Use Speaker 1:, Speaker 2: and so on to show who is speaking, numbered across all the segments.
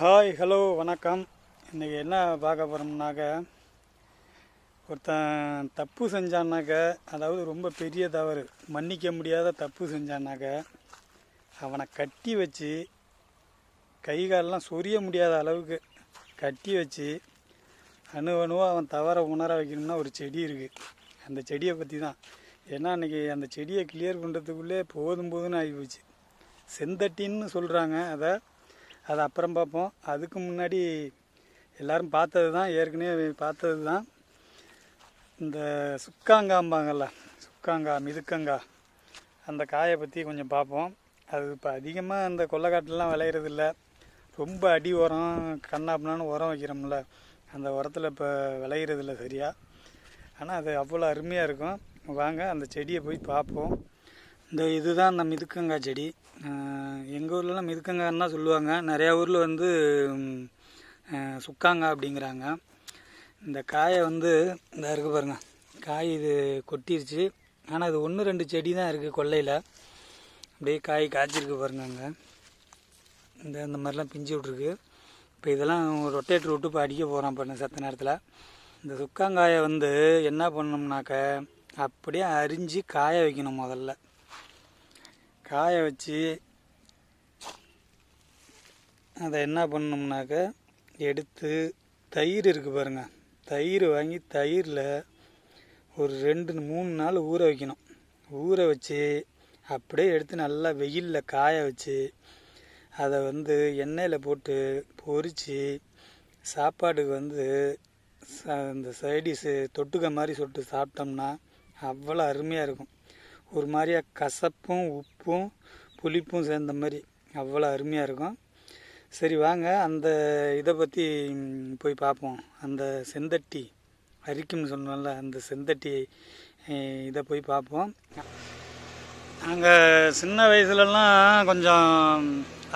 Speaker 1: Hi hello வணக்கம். இன்றைக்கி என்ன பார்க்க போகிறோம்னாக்க ஒருத்தன் தப்பு செஞ்சான்னாக்க அதாவது ரொம்ப பெரிய தவறு மன்னிக்க முடியாத தப்பு செஞ்சான்னாக்க அவனை கட்டி வச்சு கை காலெல்லாம் சொரிய முடியாத அளவுக்கு கட்டி வச்சு அணு அணுவாக அவன் தவறை உணர வைக்கணும்னா ஒரு செடி இருக்குது அந்த செடியை பற்றி தான் ஏன்னா அன்றைக்கி அந்த செடியை கிளியர் பண்ணுறதுக்குள்ளே போதும் போதும்னு ஆகி போச்சு செந்தட்டின்னு சொல்கிறாங்க அதை அது அப்புறம் பார்ப்போம். அதுக்கு முன்னாடி எல்லோரும் பார்த்தது தான் ஏற்கனவே பார்த்தது தான். இந்த சுக்காங்காம்பாங்கல்ல சுக்காங்கா மிதுக்கங்கா அந்த காயை பற்றி கொஞ்சம் பார்ப்போம். அது இப்போ அதிகமாக அந்த கொல்லைக்காட்டுலலாம் விளையிறதில்ல. ரொம்ப அடி உரம் கண்ணாப்புனான்னு உரம் வைக்கிறோம்ல அந்த உரத்தில் இப்போ விளையிறதில்ல சரியாக ஆனால் அது அவ்வளோ அருமையாக இருக்கும். வாங்க அந்த செடியை போய் பார்ப்போம். இந்த இதுதான் அந்த மிதுக்கங்காய் செடி. எங்கள் ஊர்லலாம் மிதுக்கங்காய்ன்னு தான் சொல்லுவாங்க. நிறையா ஊரில் வந்து சுக்காங்காய் அப்படிங்கிறாங்க. இந்த காயை வந்து இந்த இருக்குது பாருங்கள் காய் இது கொட்டிருச்சு. ஆனால் இது ஒன்று ரெண்டு செடி தான் இருக்குது கொல்லையில். அப்படியே காய் காய்ச்சிருக்கு பாருங்க அங்கே. இந்த இந்த மாதிரிலாம் பிஞ்சு விட்ருக்கு இப்போ இதெல்லாம் ரொட்டேட்டர் விட்டு இப்போ அடிக்க போகிறோம் பாருங்க சத்த நேரத்தில். இந்த சுக்காங்காயை வந்து என்ன பண்ணோம்னாக்க அப்படியே அரிஞ்சு காய வைக்கணும் முதல்ல. காய வச்சு அதை என்ன பண்ணோம்னாக்க எடுத்து தயிர் இருக்குது பாருங்க. தயிர் வாங்கி தயிரில் ஒரு ரெண்டு மூணு நாள் ஊற வைக்கணும். ஊற வச்சு அப்படியே எடுத்து நல்லா வெயிலில் காய வச்சு அதை வந்து எண்ணெயில் போட்டு பொரித்து சாப்பாட்டுக்கு வந்து ச- இந்த சைடிஸு தொட்டுக்க மாதிரி சொட்டு சாப்பிட்டோம்னா அவ்வளோ அருமையாக இருக்கும். ஒரு மாதிரியாக கசப்பும் உப்பும் புளிப்பும் சேர்ந்த மாதிரி. அவ்வளோ அருமையாக இருக்கும். சரி வாங்க. அந்த இதை பற்றி போய் பார்ப்போம். அந்த செந்தட்டி அரிக்கும்னு சொன்னோம்ல அந்த செந்தட்டி இதை போய் பார்ப்போம். நாங்கள் சின்ன வயசுலலாம் கொஞ்சம்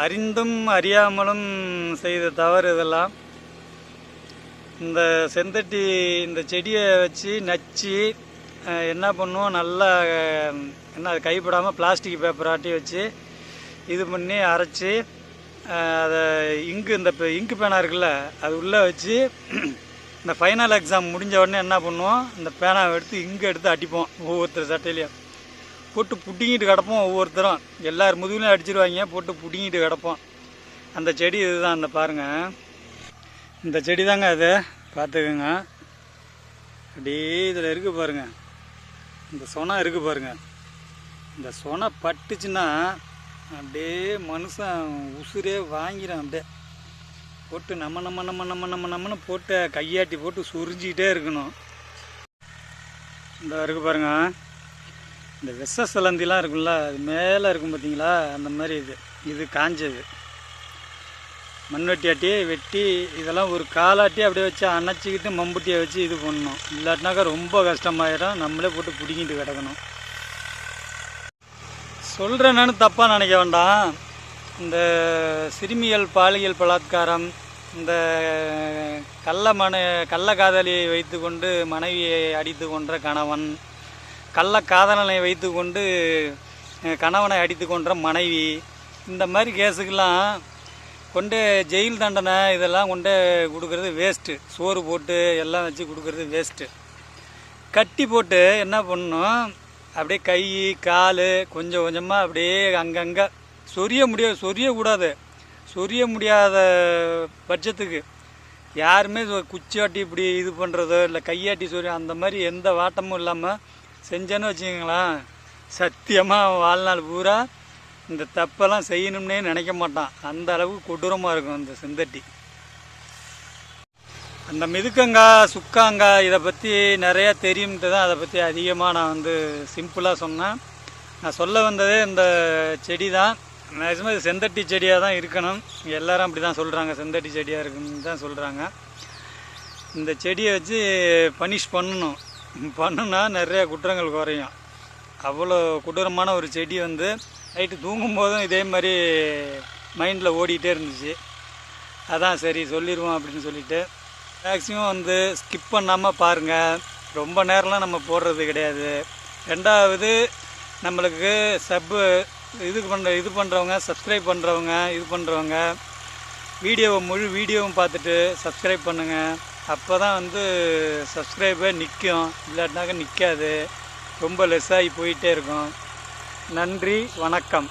Speaker 1: அறிந்தும் அறியாமலும் செய்த தவறு இதெல்லாம். இந்த செந்தட்டி இந்த செடியை வச்சு நச்சு என்ன பண்ணுவோம்? நல்லா என்ன அது கைப்படாமல் பிளாஸ்டிக் பேப்பர் ஆட்டி வச்சு இது பண்ணி அரைச்சி அதை இங்கு இந்த இங்கு பேனா இருக்குல்ல அது உள்ளே வச்சு இந்த ஃபைனல் எக்ஸாம் முடிஞ்ச உடனே என்ன பண்ணுவோம்? இந்த பேனாவை எடுத்து இங்கு எடுத்து அடிப்போம் ஒவ்வொருத்தர் சட்டையிலையும். போட்டு புட்டிங்கிட்டு கிடப்போம் ஒவ்வொருத்தரும். எல்லார் முதுகுலையும் அடிச்சிருவாங்க போட்டு புட்டிங்கிட்டு கிடப்போம். அந்த செடி இதுதான் அந்த பாருங்கள் இந்த செடி தாங்க அது. பார்த்துக்குங்க. அப்படியே இதில் இருக்குது பாருங்கள் இந்த சொனை இருக்கு பாருங்க. இந்த சொனை பட்டுச்சுன்னா அப்படியே மனுஷன் உசுரே வாங்கிறான் அப்படியே. போட்டு நம்ம நம்ம நம்ம நம்ம நம்ம நம்மன்னு போட்டு கையாட்டி போட்டு சுரிஞ்சிக்கிட்டே இருக்கணும். இந்த இருக்கு பாருங்க. இந்த விஷ சிலந்திலாம் இருக்குல்ல அது மேலே இருக்கும் பார்த்தீங்களா அந்த மாதிரி இது. இது காஞ்சது. மண்வெட்டி ஆட்டி வெட்டி இதெல்லாம் ஒரு காலாட்டி அப்படியே வச்சு அணைச்சிக்கிட்டு மம்புட்டியை வச்சு இது பண்ணணும். இல்லாட்டினாக்கா ரொம்ப கஷ்டமாயிடும் நம்மளே போட்டு பிடிங்கிட்டு கிடக்கணும். சொல்கிறேன்னு தப்பாக நினைக்க வேண்டாம். இந்த சிறுமிகள் பாலியல் பலாத்காரம் இந்த கள்ள மன கள்ள காதலியை வைத்துக்கொண்டு மனைவியை அடித்து கொன்ற கணவன் கள்ள காதலனை வைத்துக்கொண்டு கொண்டு கணவனை அடித்து கொன்ற மனைவி இந்த மாதிரி கேஸுக்கெல்லாம் கொண்டு ஜெயில் தண்டனை இதெல்லாம் கொண்டு கொடுக்கறது வேஸ்ட்டு சோறு போட்டு எல்லாம் வச்சு கொடுக்கறது வேஸ்ட்டு கட்டி போட்டு என்ன பண்ணணும்? அப்படியே கை கால் கொஞ்சம் கொஞ்சமாக அப்படியே அங்கங்கே சொரிய முடியாது சொரியக்கூடாது சொரிய முடியாத பட்சத்துக்கு யாருமே சொ- குச்சியாட்டி இப்படி இது பண்ணுறதோ இல்லை கையாட்டி சொரிய அந்த மாதிரி எந்த வாட்டமும் இல்லாமல் செஞ்சேன்னு வச்சுக்கோங்களேன். சத்தியமாக வாழ்நாள் பூரா இந்த தப்பெல்லாம் செய்யணும்னே நினைக்க மாட்டான். அந்த அளவுக்கு கொடூரமாக இருக்கும் இந்த செந்தட்டி. அந்த மிதுக்கங்கா சுக்காங்காய் இதை பற்றி நிறையா தெரியும்ட்டு தான் அதை பற்றி அதிகமாக நான் வந்து சிம்பிளாக சொன்னேன். நான் சொல்ல வந்ததே இந்த செடி தான். மேக்ஸிமம் இது செந்தட்டி செடியாக தான் இருக்கணும். எல்லாரும் அப்படி தான் சொல்கிறாங்க செந்தட்டி செடியாக இருக்குன்னு தான் சொல்கிறாங்க இந்த செடியை வச்சு பனிஷ் பண்ணணும். பண்ணுனா நிறைய குற்றங்கள் குறையும். அவ்வளோ கொடூரமான ஒரு செடி வந்து நைட்டு தூங்கும்போதும் இதே மாதிரி மைண்டில் ஓடிக்கிட்டே இருந்துச்சு. அதான் சரி சொல்லிடுவோம் அப்படின்னு சொல்லிட்டு. மேக்ஸிமம் வந்து ஸ்கிப் பண்ணாமல் பாருங்கள் ரொம்ப நேரம்லாம் நம்ம போடுறது கிடையாது. ரெண்டாவது நம்மளுக்கு சப்பு இது பண்ணுற இது பண்ணுறவங்க சப்ஸ்கிரைப் பண்ணுறவங்க இது பண்ணுறவங்க வீடியோவை முழு வீடியோவும் பார்த்துட்டு சப்ஸ்கிரைப் பண்ணுங்கள் அப்போ தான் வந்து சப்ஸ்கிரைபே நிற்கும் இல்லாட்டினாக்க நிற்காது ரொம்ப லெஸ் ஆகி போயிட்டே இருக்கும். நன்றி வணக்கம்.